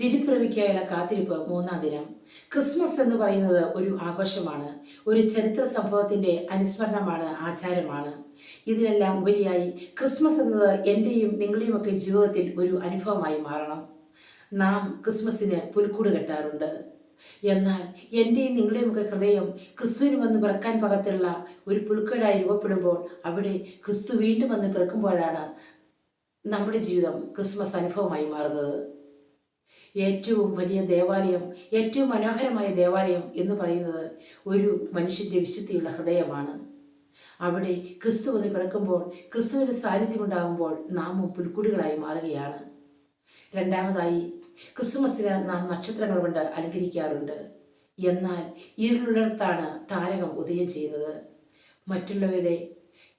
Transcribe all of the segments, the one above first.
തിരുപ്പിറവിക്കായുള്ള കാത്തിരിപ്പ് മൂന്നാം ദിനം. ക്രിസ്മസ് എന്ന് പറയുന്നത് ഒരു ആഘോഷമാണ്. ഒരു ചരിത്ര സംഭവത്തിന്റെ അനുസ്മരണമാണ് ആചാരമാണ്. ഇതിനെല്ലാം ഉപരിയായി ക്രിസ്മസ് എന്നത് എന്റെയും നിങ്ങളുടെയും ഒക്കെ ജീവിതത്തിൽ ഒരു അനുഭവമായി മാറണം. നാം ക്രിസ്മസിന് പുൽക്കൂട് കെട്ടാറുണ്ട്. എന്നാൽ എന്റെയും നിങ്ങളുടെയും ഒക്കെ ഹൃദയം ക്രിസ്തുവിന് വന്ന് പിറക്കാൻ പകത്തുള്ള ഒരു പുൽക്കേടായി രൂപപ്പെടുമ്പോൾ അവിടെ ക്രിസ്തു വീണ്ടും വന്ന് പിറക്കുമ്പോഴാണ് നമ്മുടെ ജീവിതം ക്രിസ്മസ് അനുഭവമായി മാറുന്നത്. ഏറ്റവും വലിയ ദേവാലയം ഏറ്റവും മനോഹരമായ ദേവാലയം എന്ന് പറയുന്നത് ഒരു മനുഷ്യന്റെ വിശുദ്ധിയുള്ള ഹൃദയമാണ്. അവിടെ ക്രിസ്തു വന്ന് പിറക്കുമ്പോൾ ക്രിസ്തുവിന്റെ സാന്നിധ്യമുണ്ടാകുമ്പോൾ നാമും പുൽക്കുടികളായി മാറുകയാണ്. രണ്ടാമതായി ക്രിസ്മസിന് നാം നക്ഷത്രങ്ങൾ കൊണ്ട് അലങ്കരിക്കാറുണ്ട്. എന്നാൽ ഇരുളുള്ളിടത്താണ് താരകം ഉദയം ചെയ്യുന്നത്. മറ്റുള്ളവരുടെ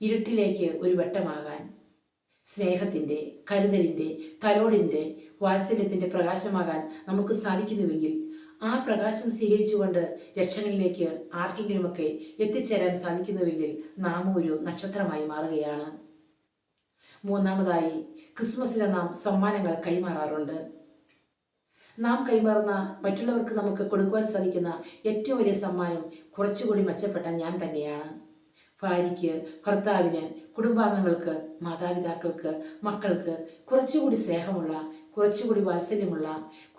ഇരുട്ടിലേക്ക് ഒരു വെട്ടമാകാൻ സ്നേഹത്തിന്റെ കരുതലിന്റെ കരോടിന്റെ വാത്സല്യത്തിന്റെ പ്രകാശമാകാൻ നമുക്ക് സാധിക്കുന്നുവെങ്കിൽ ആ പ്രകാശം സ്വീകരിച്ചുകൊണ്ട് രക്ഷകളിലേക്ക് ആർക്കെങ്കിലുമൊക്കെ എത്തിച്ചേരാൻ സാധിക്കുന്നുവെങ്കിൽ നാം ഒരു നക്ഷത്രമായി മാറുകയാണ്. മൂന്നാമതായി ക്രിസ്മസിന് നാം സമ്മാനങ്ങൾ കൈമാറാറുണ്ട്. നാം കൈമാറുന്ന മറ്റുള്ളവർക്ക് നമുക്ക് കൊടുക്കുവാൻ സാധിക്കുന്ന ഏറ്റവും വലിയ സമ്മാനം കുറച്ചുകൂടി മെച്ചപ്പെട്ട ഞാൻ തന്നെയാണ്. ഭാര്യയ്ക്ക് ഭർത്താവിന് കുടുംബാംഗങ്ങൾക്ക് മാതാപിതാക്കൾക്ക് മക്കൾക്ക് കുറച്ചുകൂടി സ്നേഹമുള്ള കുറച്ചുകൂടി വാത്സല്യമുള്ള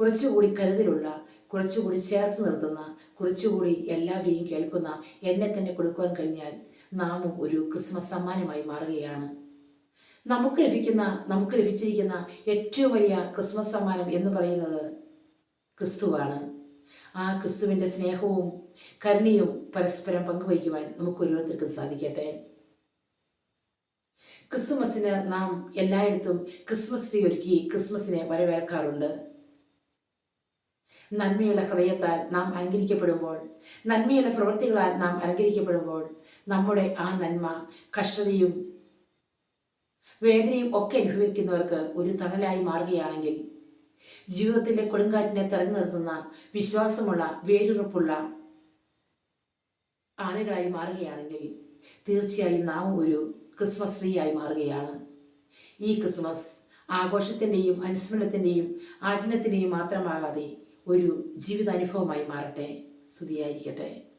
കുറച്ചുകൂടി കരുതലുള്ള കുറച്ചുകൂടി ചേർത്ത് നിർത്തുന്ന കുറച്ചുകൂടി എല്ലാവരെയും കേൾക്കുന്ന എന്നെ തന്നെ കൊടുക്കുവാൻ കഴിഞ്ഞാൽ നാമും ഒരു ക്രിസ്മസ് സമ്മാനമായി മാറുകയാണ്. നമുക്ക് ലഭിക്കുന്ന നമുക്ക് ലഭിച്ചിരിക്കുന്ന ഏറ്റവും വലിയ ക്രിസ്മസ് സമ്മാനം എന്ന് പറയുന്നത് ക്രിസ്തുവാണ്. ആ ക്രിസ്തുവിന്റെ സ്നേഹവും കരുണയും പരസ്പരം പങ്കുവയ്ക്കുവാൻ നമുക്ക് ഓരോരുത്തർക്കും സാധിക്കട്ടെ. ക്രിസ്മസിന് നാം എല്ലായിടത്തും ക്രിസ്മസ് ട്രീ ഒരുക്കി ക്രിസ്മസിനെ വരവേൽക്കാറുണ്ട്. നന്മയുള്ള ഹൃദയത്താൽ നാം അലങ്കരിക്കപ്പെടുമ്പോൾ നന്മയുള്ള പ്രവൃത്തികളാൽ നാം അലങ്കരിക്കപ്പെടുമ്പോൾ നമ്മുടെ ആ നന്മ കഷ്ടതയും വേദനയും ഒക്കെ അനുഭവിക്കുന്നവർക്ക് ഒരു തണലായി മാറുകയാണെങ്കിൽ ജീവിതത്തിന്റെ കൊടുങ്കാറ്റിനെ തെരഞ്ഞു നിർത്തുന്ന വിശ്വാസമുള്ള വേരുറപ്പുള്ള ആളുകളായി മാറുകയാണെങ്കിൽ തീർച്ചയായും നാം ഒരു ക്രിസ്മസ് ട്രീ ആയി മാറുകയാണ്. ഈ ക്രിസ്മസ് ആഘോഷത്തിന്റെയും അനുസ്മരണത്തിന്റെയും ആചരണത്തിന്റെയും മാത്രമാകാതെ ഒരു ജീവിതാനുഭവമായി മാറട്ടെ. സ്തുതിയായിരിക്കട്ടെ.